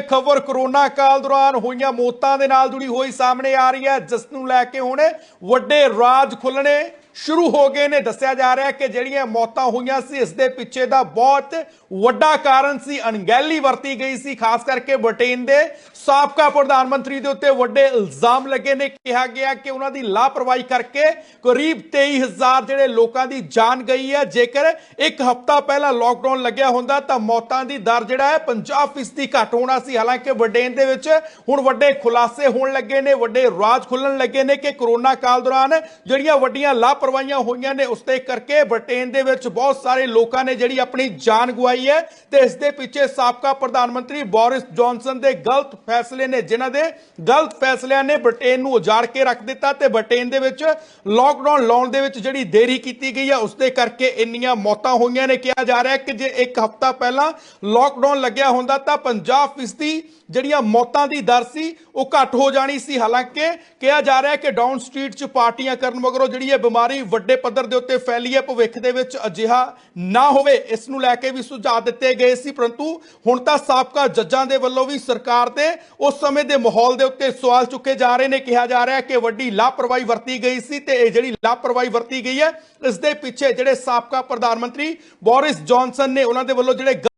ਖਬਰ ਕਰੋਨਾ ਕਾਲ ਦੌਰਾਨ ਹੋਈਆਂ ਮੌਤਾਂ ਦੇ ਨਾਲ ਜੁੜੀ ਹੋਈ ਸਾਹਮਣੇ ਆ ਰਹੀ ਹੈ, ਜਿਸ ਨੂੰ ਲੈ ਕੇ ਹੁਣ ਵੱਡੇ ਰਾਜ ਖੁੱਲਣੇ ਸ਼ੁਰੂ ਹੋ ਗਏ ਨੇ। ਦੱਸਿਆ ਜਾ ਰਿਹਾ ਹੈ ਕਿ ਜਿਹੜੀਆਂ ਮੌਤਾਂ ਹੋਈਆਂ ਸੀ, ਇਸ ਦੇ ਪਿੱਛੇ ਦਾ ਬਹੁਤ ਵੱਡਾ ਕਾਰਨ ਸੀ। ਅਣਗਹਿਲੀ ਵਰਤੀ ਗਈ ਸੀ, ਖਾਸ ਕਰਕੇ ਬ੍ਰਿਟੇਨ ਦੇ। ਸਾਬਕਾ ਪ੍ਰਧਾਨ ਮੰਤਰੀ ਦੇ ਉੱਤੇ ਵੱਡੇ ਇਲਜ਼ਾਮ ਲੱਗੇ ਨੇ। ਕਿਹਾ ਗਿਆ ਕਿ ਉਹਨਾਂ ਦੀ ਲਾਪਰਵਾਹੀ ਕਰਕੇ ਕਰੀਬ 23000 ਜਿਹੜੇ ਲੋਕਾਂ ਦੀ ਜਾਨ ਗਈ ਹੈ। ਜੇਕਰ ਇੱਕ ਹਫ਼ਤਾ ਪਹਿਲਾਂ ਲੋਕਡਾਊਨ ਲੱਗਿਆ ਹੁੰਦਾ, ਤਾਂ ਮੌਤਾਂ ਦੀ ਦਰ ਜਿਹੜਾ ਹੈ 50% ਘੱਟ ਹੋਣਾ ਸੀ। ਹਾਲਾਂਕਿ ਬ੍ਰਿਟੇਨ ਦੇ ਵਿੱਚ ਹੁਣ ਵੱਡੇ ਖੁਲਾਸੇ ਹੋਣ ਲੱਗੇ ਨੇ, ਵੱਡੇ ਰਾਜ ਖੁੱਲਣ ਲੱਗੇ ਨੇ ਕਿ ਕੋਰੋਨਾ ਕਾਲ ਦੌਰਾਨ ਜਿਹੜੀਆਂ ਵੱਡੀਆਂ ਲਾਪਰਵਾਹੀਆਂ ਹੋਈਆਂ ਨੇ, ਉਸ ਤੇ ਕਰਕੇ ਬ੍ਰਿਟੇਨ ਦੇ ਵਿੱਚ ਬਹੁਤ ਸਾਰੇ ਲੋਕਾਂ ਨੇ ਜਿਹੜੀ ਆਪਣੀ ਜਾਨ ਗਵਾਈ ਹੈ ਤੇ ਇਸ ਦੇ ਪਿੱਛੇ ਸਾਬਕਾ ਪ੍ਰਧਾਨ ਮੰਤਰੀ ਬੋਰਿਸ ਜੌਨਸਨ ਦੇ ਗਲਤ ਫੈਸਲੇ ਨੇ, ਜਿਨ੍ਹਾਂ ਦੇ ਗਲਤ ਫੈਸਲਿਆਂ ਨੇ ਬ੍ਰਿਟੇਨ ਨੂੰ ਉਜਾੜ ਕੇ ਰੱਖ ਦਿੱਤਾ ਤੇ ਬ੍ਰਿਟੇਨ ਦੇ ਵਿੱਚ ਲੋਕਡਾਊਨ ਲਾਉਣ ਦੇ ਵਿੱਚ ਜਿਹੜੀ ਦੇਰੀ ਕੀਤੀ ਗਈ ਹੈ, ਉਸ ਦੇ ਕਰਕੇ ਇੰਨੀਆਂ ਮੌਤਾਂ ਹੋਈਆਂ ਨੇ। ਕਿਹਾ ਜਾ ਰਿਹਾ ਹੈ ਕਿ ਜੇ ਇੱਕ ਹਫ਼ਤਾ ਪਹਿਲਾਂ ਲੋਕਡਾਊਨ ਲੱਗਿਆ ਹੁੰਦਾ ਤਾਂ 50% ਜਿਹੜੀਆਂ ਮੌਤਾਂ ਦੀ ਦਰ ਸੀ, ਉਹ ਘੱਟ ਹੋ ਜਾਣੀ ਸੀ। ਹਾਲਾਂਕਿ ਕਿਹਾ ਜਾ ਰਿਹਾ ਹੈ ਕਿ ਡਾਊਨ ਸਟਰੀਟ 'ਚ ਪਾਰਟੀਆਂ ਕਰਨ ਮਗਰੋਂ ਜਿਹੜੀ ਇਹ ਬਿਮਾਰੀ ਵੱਡੇ ਪੱਧਰ ਦੇ ਉੱਤੇ ਫੈਲੀ ਹੈ, ਭਵਿੱਖ ਦੇ ਵਿੱਚ ਅਜਿਹਾ ਨਾ ਹੋਵੇ, ਇਸ ਨੂੰ ਲੈ ਕੇ ਵੀ ਸੁਝਾਅ ਦਿੱਤੇ ਗਏ ਸੀ। ਪਰੰਤੂ ਹੁਣ ਤਾਂ ਸਾਬਕਾ ਜੱਜਾਂ ਦੇ ਵੱਲੋਂ ਵੀ ਸਰਕਾਰ ਤੇ ਉਸ ਸਮੇਂ ਦੇ ਮਾਹੌਲ ਦੇ ਉੱਤੇ ਸਵਾਲ ਚੁੱਕੇ ਜਾ ਰਹੇ ਨੇ। ਕਿਹਾ ਜਾ ਰਿਹਾ ਕਿ ਵੱਡੀ ਲਾਪਰਵਾਹੀ ਵਰਤੀ ਗਈ ਸੀ ਤੇ ਇਹ ਜਿਹੜੀ ਲਾਪਰਵਾਹੀ ਵਰਤੀ ਗਈ ਹੈ, ਇਸ ਦੇ ਪਿੱਛੇ ਜਿਹੜੇ ਸਾਬਕਾ ਪ੍ਰਧਾਨ ਮੰਤਰੀ ਬੋਰਿਸ ਜੌਨਸਨ ਨੇ, ਉਹਨਾਂ ਦੇ ਵੱਲੋਂ ਜਿਹੜੇ